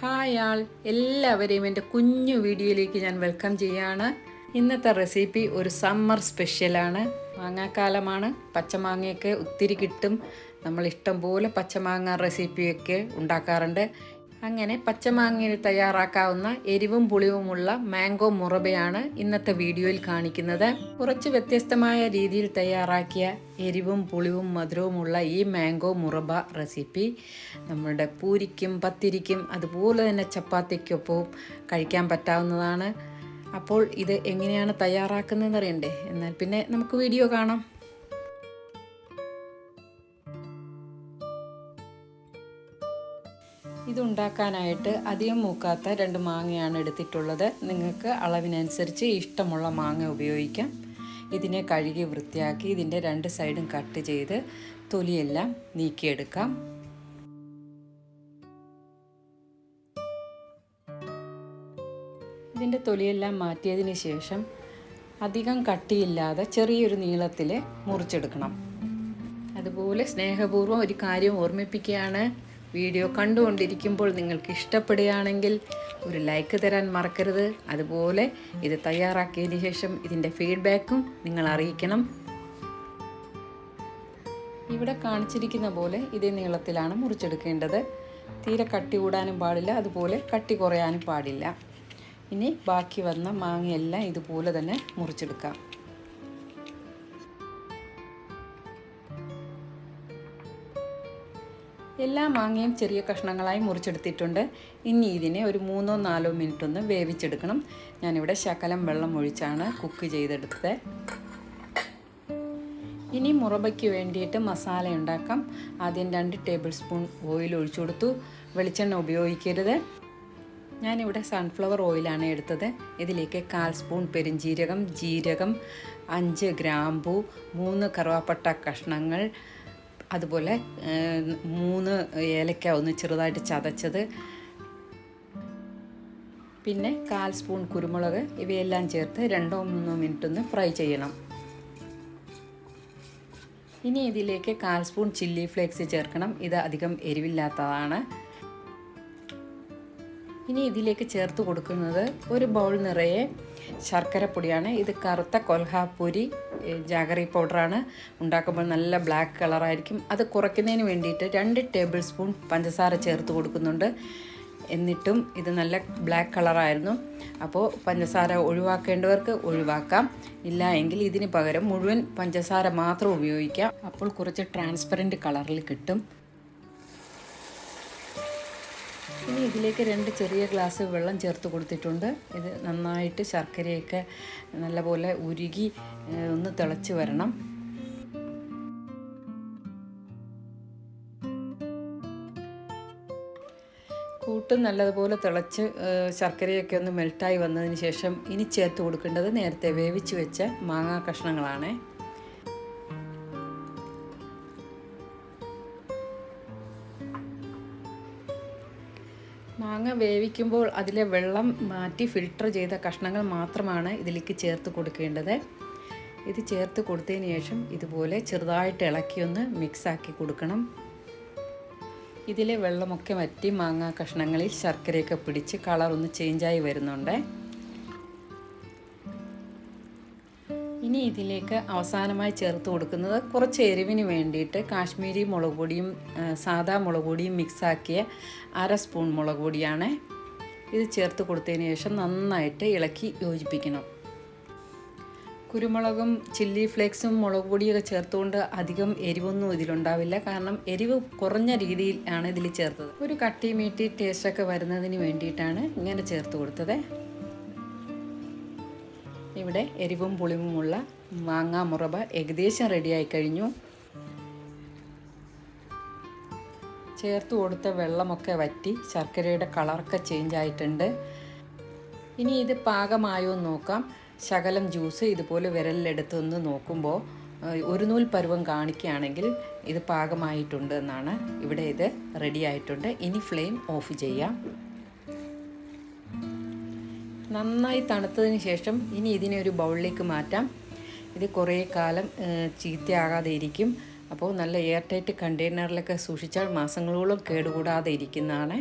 Hi ആൾ. എല്ലാവരെയും എന്റെ കുഞ്ഞു വീഡിയോയിലേക്ക് ഞാൻ വെൽക്കം ചെയ്യാണ്. ഇന്നത്തെ റെസിപ്പി ഒരു സമ്മർ സ്പെഷ്യലാണ് മാങ്ങാക്കാലമാണ്. പച്ചമാങ്ങയൊക്കെ ഒത്തിരി കിട്ടും. നമ്മൾ ഇഷ്ടം പോലെ പച്ചമാങ്ങ റെസിപ്പിയൊക്കെ ഉണ്ടാക്കാറുണ്ട്. അങ്ങനെ പച്ചമാങ്ങയിൽ തയ്യാറാക്കാവുന്ന എരിവും പുളിവുമുള്ള മാംഗോ മുറബയാണ് ഇന്നത്തെ വീഡിയോയിൽ കാണിക്കുന്നത്. കുറച്ച് വ്യത്യസ്തമായ രീതിയിൽ തയ്യാറാക്കിയ എരിവും പുളിവും മധുരവുമുള്ള ഈ മാംഗോ മുറബ റെസിപ്പി നമ്മുടെ പൂരിക്കും പത്തിരിക്കും അതുപോലെ തന്നെ ചപ്പാത്തിക്കൊപ്പവും കഴിക്കാൻ പറ്റാവുന്നതാണ്. അപ്പോൾ ഇത് എങ്ങനെയാണ് തയ്യാറാക്കുന്നതെന്ന് അറിയണ്ടേ? എന്നാൽ പിന്നെ നമുക്ക് വീഡിയോ കാണാം. ഇതുണ്ടാക്കാനായിട്ട് അധികം മൂക്കാത്ത രണ്ട് മാങ്ങയാണ് എടുത്തിട്ടുള്ളത്. നിങ്ങൾക്ക് അളവിനനുസരിച്ച് ഇഷ്ടമുള്ള മാങ്ങ ഉപയോഗിക്കാം. ഇതിനെ കഴുകി വൃത്തിയാക്കി ഇതിന്റെ രണ്ട് സൈഡും കട്ട് ചെയ്ത് തൊലിയെല്ലാം നീക്കിയെടുക്കാം. ഇതിന്റെ തൊലിയെല്ലാം മാറ്റിയതിന് ശേഷം അധികം കട്ടിയില്ലാതെ ചെറിയൊരു നീളത്തിൽ മുറിച്ചെടുക്കണം. അതുപോലെ സ്നേഹപൂർവം ഒരു കാര്യം ഓർമ്മിപ്പിക്കുകയാണ്. വീഡിയോ കണ്ടുകൊണ്ടിരിക്കുമ്പോൾ നിങ്ങൾക്ക് ഇഷ്ടപ്പെടുകയാണെങ്കിൽ ഒരു ലൈക്ക് തരാൻ മറക്കരുത്. അതുപോലെ ഇത് തയ്യാറാക്കിയതിന് ശേഷം ഇതിന്റെ ഫീഡ്ബാക്കും നിങ്ങൾ അറിയിക്കണം. ഇവിടെ കാണിച്ചിരിക്കുന്ന പോലെ ഇതേ നീളത്തിലാണ് മുറിച്ചെടുക്കേണ്ടത്. തീരെ കട്ടി കൂടാനും പാടില്ല അതുപോലെ കട്ടി കുറയാനും പാടില്ല. ഇനി ബാക്കി വന്ന മാങ്ങയെല്ലാം ഇതുപോലെ തന്നെ മുറിച്ചെടുക്കാം. എല്ലാ മാങ്ങയും ചെറിയ കഷ്ണങ്ങളായി മുറിച്ചെടുത്തിട്ടുണ്ട്. ഇനി ഇതിനെ ഒരു മൂന്നോ നാലോ മിനിറ്റ് ഒന്ന് വേവിച്ചെടുക്കണം. ഞാനിവിടെ ശകലം വെള്ളം ഒഴിച്ചാണ് കുക്ക് ചെയ്തെടുത്തത്. ഇനി മുറബയ്ക്ക് വേണ്ടിയിട്ട് മസാല ഉണ്ടാക്കാം. ആദ്യം രണ്ട് ടേബിൾ സ്പൂൺ ഓയിൽ ഒഴിച്ചു കൊടുത്തു. വെളിച്ചെണ്ണ ഉപയോഗിക്കരുത്. ഞാനിവിടെ സൺഫ്ലവർ ഓയിലാണ് എടുത്തത്. ഇതിലേക്ക് കാൽ സ്പൂൺ പെരിഞ്ജീരകം ജീരകം അഞ്ച് ഗ്രാമ്പു മൂന്ന് കറുവാപ്പട്ട കഷ്ണങ്ങൾ അതുപോലെ മൂന്ന് ഏലക്ക ഒന്ന് ചെറുതായിട്ട് ചതച്ചത്. പിന്നെ കാൽ സ്പൂൺ കുരുമുളക് ഇവയെല്ലാം ചേർത്ത് രണ്ടോ മൂന്നോ മിനിറ്റ് ഒന്ന് ഫ്രൈ ചെയ്യണം. ഇനി ഇതിലേക്ക് കാൽ സ്പൂൺ ചില്ലി ഫ്ലേക്സ് ചേർക്കണം. ഇത് അധികം എരിവില്ലാത്തതാണ്. ഇനി ഇതിലേക്ക് ചേർത്ത് കൊടുക്കുന്നത് ഒരു ബൗൾ നിറയെ ശർക്കരപ്പൊടിയാണ്. ഇത് കറുത്ത കൊൽഹാപ്പൂരി ജാഗറി പൗഡറാണ്. ഉണ്ടാക്കുമ്പോൾ നല്ല ബ്ലാക്ക് കളറായിരിക്കും അത് കുറയ്ക്കുന്നതിന് വേണ്ടിയിട്ട് രണ്ട് ടേബിൾ സ്പൂൺ പഞ്ചസാര ചേർത്ത് കൊടുക്കുന്നുണ്ട്. എന്നിട്ടും ഇത് നല്ല ബ്ലാക്ക് കളറായിരുന്നു അപ്പോൾ പഞ്ചസാര ഒഴിവാക്കേണ്ടവർക്ക് ഒഴിവാക്കാം. ഇല്ല എങ്കിൽ ഇതിന് പകരം മുഴുവൻ പഞ്ചസാര മാത്രം ഉപയോഗിക്കാം. അപ്പോൾ കുറച്ച് ട്രാൻസ്പെറന്റ് കളറിൽ കിട്ടും. ഇതിലേക്ക് രണ്ട് ചെറിയ ഗ്ലാസ് വെള്ളം ചേർത്ത് കൊടുത്തിട്ടുണ്ട്. ഇത് നന്നായിട്ട് ശർക്കരയൊക്കെ നല്ലപോലെ ഉരുകി ഒന്ന് തിളച്ച് വരണം. കൂട്ട് നല്ലതുപോലെ തിളച്ച് ശർക്കരയൊക്കെ ഒന്ന് മെൽട്ടായി വന്നതിന് ശേഷം ഇനി ചേർത്ത് കൊടുക്കേണ്ടത് നേരത്തെ വേവിച്ച് വെച്ച മാങ്ങാ കഷ്ണങ്ങളാണ്. മാങ്ങ വേവിക്കുമ്പോൾ അതിലെ വെള്ളം മാറ്റി ഫിൽട്ടർ ചെയ്ത കഷ്ണങ്ങൾ മാത്രമാണ് ഇതിലേക്ക് ചേർത്ത് കൊടുക്കേണ്ടത്. ഇത് ചേർത്ത് കൊടുത്തതിന് ശേഷം ഇതുപോലെ ചെറുതായിട്ട് ഇളക്കിയൊന്ന് മിക്സാക്കി കൊടുക്കണം. ഇതിലെ വെള്ളമൊക്കെ വറ്റി മാങ്ങ കഷ്ണങ്ങളിൽ ശർക്കരയൊക്കെ പിടിച്ച് കളറൊന്ന് ചേഞ്ചായി വരുന്നുണ്ട്. ഇനി ഇതിലേക്ക് അവസാനമായി ചേർത്ത് കൊടുക്കുന്നത് കുറച്ച് എരിവിന് വേണ്ടിയിട്ട് കാശ്മീരി മുളക് പൊടിയും സാദാ മുളക് പൊടിയും മിക്സാക്കിയ അര സ്പൂൺ മുളക് പൊടിയാണ് ഇത് ചേർത്ത് കൊടുത്തതിന് ശേഷം നന്നായിട്ട് ഇളക്കി യോജിപ്പിക്കണം. കുരുമുളകും ചില്ലി ഫ്ലേക്സും മുളക് പൊടിയൊക്കെ ചേർത്തുകൊണ്ട് അധികം എരിവൊന്നും ഇതിലുണ്ടാവില്ല. കാരണം എരിവ് കുറഞ്ഞ രീതിയിൽ ആണ് ഇതിൽ ചേർത്തത്. ഒരു കട്ടി മീട്ടി ടേസ്റ്റൊക്കെ വരുന്നതിന് വേണ്ടിയിട്ടാണ് ഇങ്ങനെ ചേർത്ത് കൊടുത്തത്. ഇവിടെ എരിവും പുളിവുമുള്ള മാങ്ങാ മുറബ ഏകദേശം റെഡിയായി കഴിഞ്ഞു. ചേർത്ത് കൊടുത്ത വെള്ളമൊക്കെ വറ്റി ശർക്കരയുടെ കളറൊക്കെ ചേഞ്ച് ആയിട്ടുണ്ട് ഇനി ഇത് പാകമായോ എന്ന് നോക്കാം. ശകലം ജ്യൂസ് ഇതുപോലെ വിരലിലെടുത്തൊന്ന് നോക്കുമ്പോൾ ഒരു നൂൽ പരുവം കാണിക്കുകയാണെങ്കിൽ ഇത് പാകമായിട്ടുണ്ട് എന്നാണ് ഇവിടെ ഇത് റെഡി ആയിട്ടുണ്ട് ഇനി ഫ്ലെയിം ഓഫ് ചെയ്യാം. നന്നായി തണുത്തതിന് ശേഷം ഇനി ഇതിനെ ഒരു ബൗളിലേക്ക് മാറ്റാം. ഇത് കുറേ കാലം ചീത്തയാകാതെ ഇരിക്കും. അപ്പോൾ നല്ല എയർ ടൈറ്റ് കണ്ടെയ്നറിലൊക്കെ സൂക്ഷിച്ചാൽ മാസങ്ങളോളം കേടുകൂടാതെ ഇരിക്കുന്നതാണ്.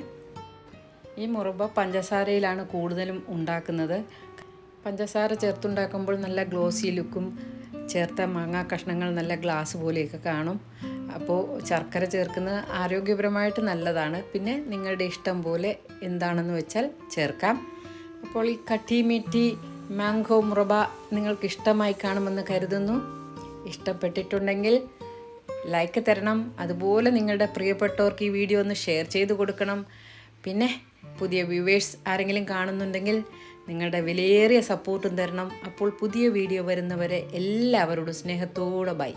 ഈ മുറുബ പഞ്ചസാരയിലാണ് കൂടുതലും ഉണ്ടാക്കുന്നത്. പഞ്ചസാര ചേർത്തുണ്ടാക്കുമ്പോൾ നല്ല ഗ്ലോസി ലുക്കും ചേർത്ത മാങ്ങാ കഷ്ണങ്ങൾ നല്ല ഗ്ലാസ് പോലെയൊക്കെ കാണും. അപ്പോൾ ശർക്കര ചേർക്കുന്നത് ആരോഗ്യപരമായിട്ട് നല്ലതാണ്. പിന്നെ നിങ്ങളുടെ ഇഷ്ടം പോലെ എന്താണെന്ന് വെച്ചാൽ ചേർക്കാം. അപ്പോൾ ഈ കട്ടി മീറ്റി മാംഗോ മുറബ നിങ്ങൾക്ക് ഇഷ്ടമായി കാണുമെന്ന് കരുതുന്നു. ഇഷ്ടപ്പെട്ടിട്ടുണ്ടെങ്കിൽ ലൈക്ക് തരണം. അതുപോലെ നിങ്ങളുടെ പ്രിയപ്പെട്ടവർക്ക് ഈ വീഡിയോ ഒന്ന് ഷെയർ ചെയ്ത് കൊടുക്കണം. പിന്നെ പുതിയ വ്യൂവേഴ്സ് ആരെങ്കിലും കാണുന്നുണ്ടെങ്കിൽ നിങ്ങളുടെ വിലയേറിയ സപ്പോർട്ടും തരണം. അപ്പോൾ പുതിയ വീഡിയോ വരുന്നവരെ എല്ലാവരോടും സ്നേഹത്തോടെ ബൈ